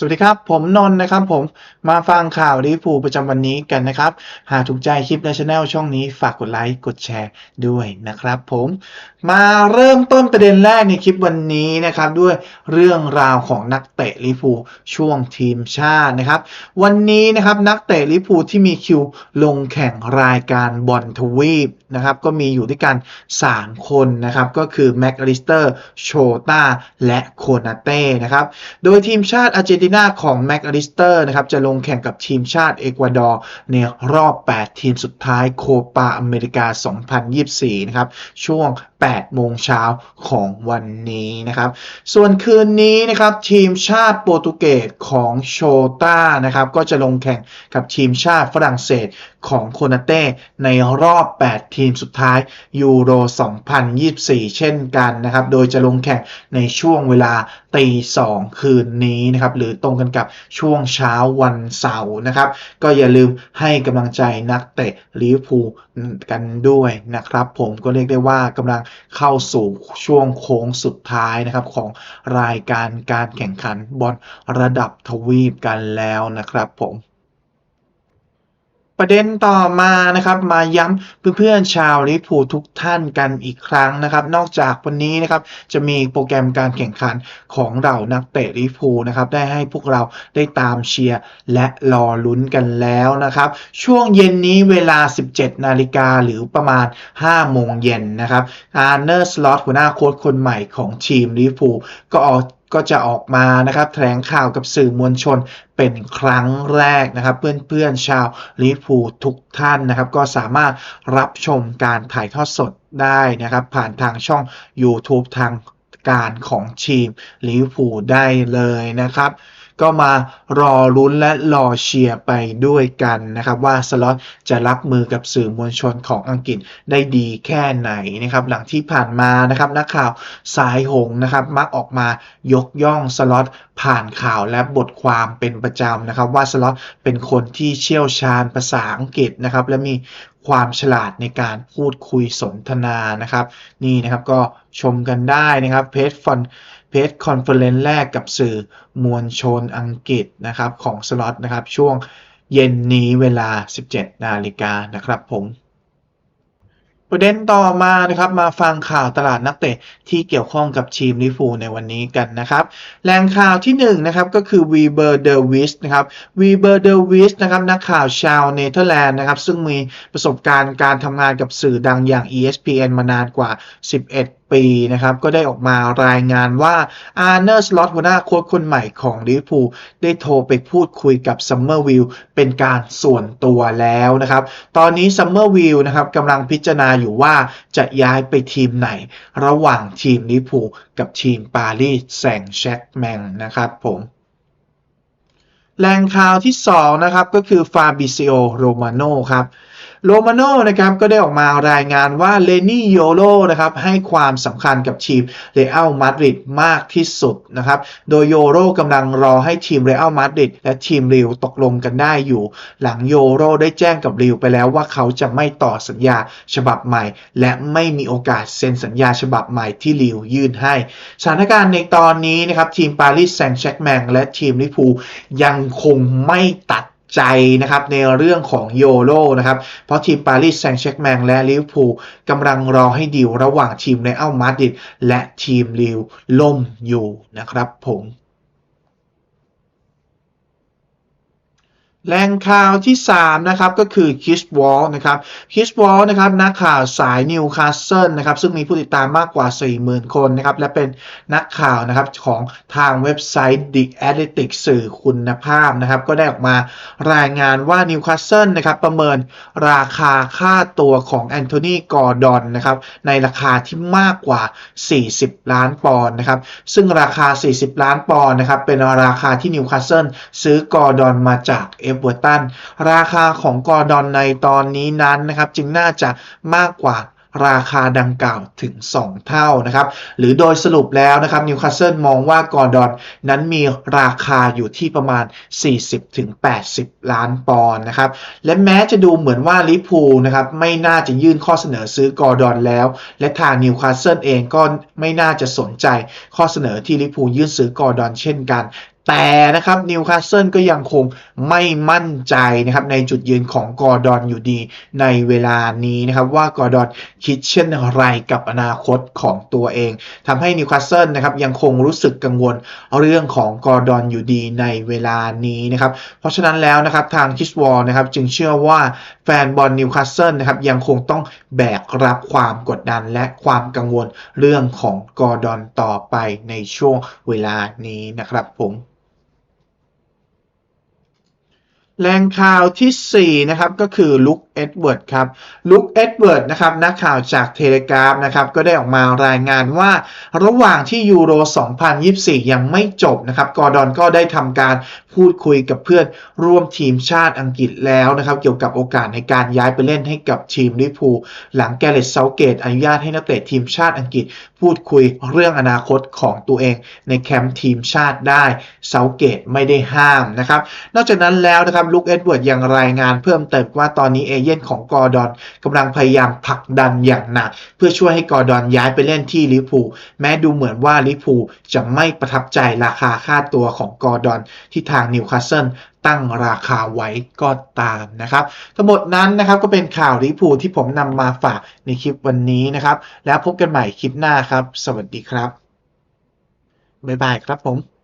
สวัสดีครับ ผมนนท์นะครับผมมาฟังข่าวลิเวอร์พูประจำวันนี้กันนะครับ หากถูกใจคลิปในช anel ช่องนี้ฝากกดไลค์กดแชร์ด้วยนะครับผมมาเริ่มต้นประเด็นแรกในคลิปวันนี้นะครับด้วยเรื่องราวของนักเตะลิเวอร์พูช่วงทีมชาตินะครับ วันนี้นะครับนักเตะลิเวอร์พูที่มีคิวลงแข่งรายการบอลทวีปนะครับก็มีอยู่ด้วยกัน 3 คนนะครับก็คือแม็กอลิสเตอร์โชตาและโคนาเต้นะครับโดยทีมชาติอาร์เจนติหน้าของแม็กอลิสเตอร์นะครับจะลงแข่งกับทีมชาติเอกวาดอร์ในรอบ 8 ทีมสุดท้ายโคปาอเมริกา 2024 นะครับช่วง8 โมงเช้าของวันนี้นะครับ ส่วนคืนนี้นะครับทีมชาติโปรตุเกสของโชต้านะครับก็จะลงแข่งกับทีมชาติฝรั่งเศสของโคนาเต้ในรอบ 8 ทีมสุดท้ายยูโร 2024 เช่นกันนะครับ โดยจะลงแข่งในช่วงเวลาตีสองคืนนี้นะครับ หรือตรงกันกับช่วงเช้าวันเสาร์นะครับ ก็อย่าลืมให้กำลังใจนักเตะลิเวอร์พูลกันด้วยนะครับ ผมก็เรียกได้ว่ากำลังเข้าสู่ช่วงโค้งสุดท้ายนะครับของรายการการแข่งขันบอลระดับทวีปกันแล้วนะครับผม ประเด็นต่อมานะครับมาย้ำเพื่อนๆชาวลิพูทุกท่านกันอีกครั้งนะครับ นอกจากวันนี้นะครับจะมีโปรแกรมการแข่งขันของเรานักเตะลิพูนะครับได้ให้พวกเราได้ตามเชียร์และรอลุ้นกันแล้วนะครับ ช่วงเย็นนี้เวลา 17 นาฬิกาหรือประมาณ 5 โมงเย็นนะครับอาร์เนอร์สล็อตหัวหน้าโค้ชคนใหม่ของทีมลิพูก็ออก ก็จะออกมานะครับแถลงข่าวกับสื่อมวลชนเป็นครั้งแรกนะครับ เพื่อนๆชาวลิเวอร์พูลทุกท่านนะครับ ก็สามารถรับชมการถ่ายทอดสดได้นะครับ ผ่านทางช่อง YouTube ทางการของทีมลิเวอร์พูลได้เลยนะครับ ก็มารอลุ้นและรอเชียร์ไปด้วยกันนะครับว่าสล็อตจะรับมือกับสื่อมวลชนของอังกฤษได้ดีแค่ไหนนะครับหลังที่ผ่านมานะครับนักข่าวสายหงนะครับมักออกมายกย่องสล็อตผ่านข่าวและบทความเป็นประจำนะครับว่าสล็อตเป็นคนที่เชี่ยวชาญภาษาอังกฤษนะครับและมีความฉลาดในการพูดคุยสนทนานะครับ นี่นะครับก็ชมกันได้นะครับเพจฟอน เพจคอนเฟอเรนซ์แรกกับสื่อมวลชนอังกฤษนะครับของสล็อตนะครับช่วงเย็นนี้เวลา 17 นาฬิกานะครับผมประเด็นต่อมานะครับมาฟังข่าวตลาดนักเตะที่เกี่ยวข้องกับทีมลิเวอร์พูในวันนี้กันนะครับแหล่งข่าวที่1นงนะครับก็คือวีเบอร์เดวิสนะครับวีเบอร์เดวิสนะครับนักข่าวชาวเนเธอร์แลนด์นะครับซึ่งมีประสบการณ์การทำงานกับสื่อดังอย่าง ESPN มานานกว่า 11 ปีนะครับ ก็ได้ออกมารายงานว่าอาร์เนอร์สล็อตหัวหน้าโค้ชคนใหม่ของลิเวอร์พูลได้โทรไปพูดคุยกับซัมเมอร์วิลเป็นการส่วนตัวแล้วนะครับ ตอนนี้ซัมเมอร์วิลนะครับกำลังพิจารณาอยู่ว่าจะย้ายไปทีมไหน ระหว่างทีมลิเวอร์พูลกับทีมปารีสแซงแชกแมงนะครับผมแหล่งข่าวที่ 2 นะครับ ก็คือฟาบิซิโอโรมาโนครับ โรมาโนนะครับก็ได้ออกมารายงานว่าเลนี่โยโรนะครับให้ความสำคัญกับทีมเรอัลมาดริดมากที่สุดนะครับโดยโยโรกำลังรอให้ทีมเรอัลมาดริดและทีมริวตกลงกันได้อยู่ หลังโยโรได้แจ้งกับริวไปแล้วว่าเขาจะไม่ต่อสัญญาฉบับใหม่ และไม่มีโอกาสเซ็นสัญญาฉบับใหม่ที่ริวยื่นให้ สถานการณ์ในตอนนี้นะครับทีมปารีสแซงต์แชร์กแมงและทีมลิพูยังคงไม่ตัด ใจนะครับในเรื่องของโยโรนะครับ เพราะทีมปารีสแซงต์แชร์กแมงและลิเวอร์พูลกำลังรอให้ดีลระหว่างทีมเนอัลมาดริดและทีมลิวล่มอยู่นะครับผม แหล่งข่าวที่ 3 นะครับ ก็คือคิสวอลนะครับคิสวอลนะครับนักข่าวสายนิวคาสเซิลนะครับ ซึ่งมีผู้ติดตามมากกว่า 40,000 คนนะครับ และเป็นนักข่าวนะครับของทางเว็บไซต์ The Athletic สื่อคุณภาพนะครับ ก็ได้ออกมารายงานว่านิวคาสเซิลนะครับ ประเมินราคาค่าตัวของแอนโทนีกอร์ดอนนะครับ ในราคาที่มากกว่า 40 ล้านปอนด์นะครับ ซึ่งราคา 40 ล้านปอนด์นะครับเป็นราคาที่นิวคาสเซิลซื้อกอร์ดอนมาจากเอเวอร์ตันราคาของกอร์ดอนในตอนนี้นั้นนะครับจึงน่าจะมากกว่าราคาดังกล่าวถึง 2 เท่านะครับ หรือโดยสรุปแล้วนะครับนิวคาสเซิลมองว่ากอร์ดอนนั้นมีราคาอยู่ที่ประมาณ 40-80 ล้านปอนด์นะครับ และแม้จะดูเหมือนว่าลิพูนะครับไม่น่าจะยื่นข้อเสนอซื้อกอร์ดอนแล้ว และทางนิวคาสเซิลเองก็ไม่น่าจะสนใจข้อเสนอที่ลิพูยื่นซื้อกอร์ดอนเช่นกัน แต่นะครับนิวคาสเซิลก็ยังคงไม่มั่นใจนะครับในจุดยืนของกอร์ดอนอยู่ดีในเวลานี้นะครับว่ากอร์ดอนคิดเช่นไรกับอนาคตของตัวเองทำให้นิวคาสเซิลนะครับยังคงรู้สึกกังวลเรื่องของกอร์ดอนอยู่ดีในเวลานี้นะครับเพราะฉะนั้นแล้วนะครับทางคิสวอลนะครับจึงเชื่อว่าแฟนบอลนิวคาสเซิลนะครับยังคงต้องแบกรับความกดดันและความกังวลเรื่องของกอร์ดอนต่อไปในช่วงเวลานี้นะครับผม แหล่งข่าวทีสี่ 4 นะครับ ก็คือลุก เอ็ดเวิร์ดครับลุคเอ็ดเวิร์ดนะครับนักข่าวจากเทเลกราฟนะครับก็ได้ออกมารายงานว่า ระหว่างที่ยูโร 2024 ยังไม่จบนะครับกอร์ดอนก็ได้ทำการพูดคุยกับเพื่อนร่วมทีมชาติอังกฤษแล้วนะครับเกี่ยวกับโอกาสในการย้ายไปเล่นให้กับทีมลิพูหลังแกเรตเซาเกตอนุญาตให้นักเตะทีมชาติอังกฤษ พูดคุยเรื่องอนาคตของตัวเองในแคมป์ทีมชาติได้เซาเกตไม่ได้ห้ามนะครับนอกจากนั้นแล้วนะครับลุคเอ็ดเวิร์ดยังรายงานเพิ่มเติมว่าตอนนี้เอเย่นของกอร์ดอนกำลังพยายามผลักดันอย่างหนัก เพื่อช่วยให้กอร์ดอนย้ายไปเล่นที่ลิพูแม้ดูเหมือนว่าลิพูจะไม่ประทับใจราคาค่าตัวของกอร์ดอนที่ทางนิวคาสเซิลตั้งราคาไว้ก็ตามนะครับ ทั้งหมดนั้นนะครับก็เป็นข่าวลิพูที่ผมนำมาฝากในคลิปวันนี้นะครับ แล้วพบกันใหม่คลิปหน้าครับ สวัสดีครับบ๊ายบายครับผม